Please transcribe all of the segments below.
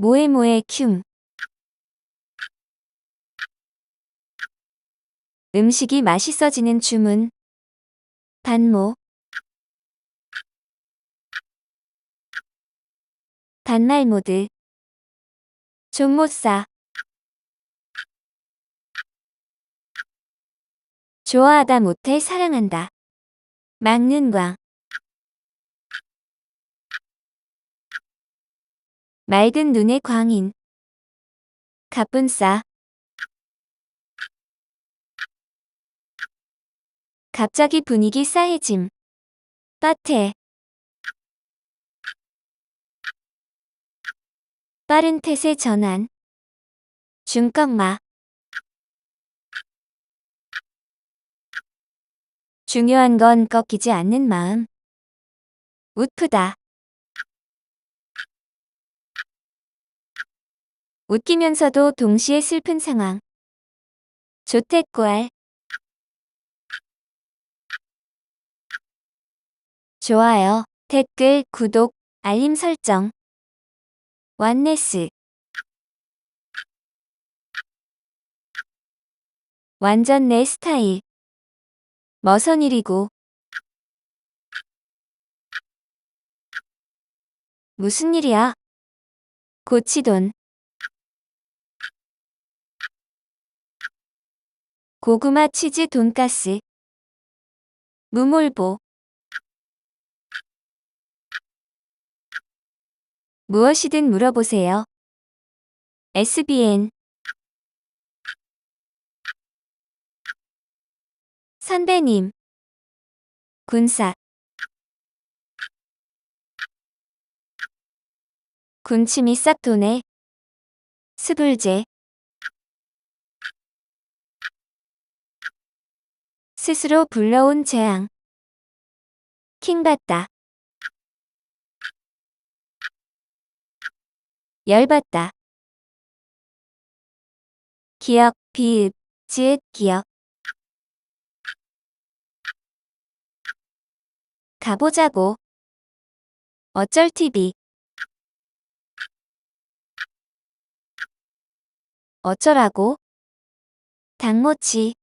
모에모에 큐 음식이 맛있어지는 주문. 반모. 반말 모드. 존못사. 좋아하다 못해 사랑한다. 막는 광 맑은 눈의 광인. 가뿐싸. 갑자기 분위기 싸해짐. 빠테. 빠른 태세 전환. 중꺾마. 중요한 건 꺾이지 않는 마음. 웃프다 웃기면서도 동시에 슬픈 상황. 조태꿀 좋아요, 댓글, 구독, 알림 설정. 완네스. 완전 내 스타일. 머선 일이고. 무슨 일이야? 고치돈 고구마 치즈 돈가스. 무몰보. 무엇이든 물어보세요. SBN 선배님. 군사. 군침이 싹 도네. 스불제 스스로 불러온 재앙. 킹받다. 열받다. 기억 비읍 지읒 기억. 가보자고. 어쩔 TV 어쩌라고. 닭모치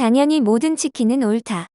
당연히 모든 치킨은 옳다.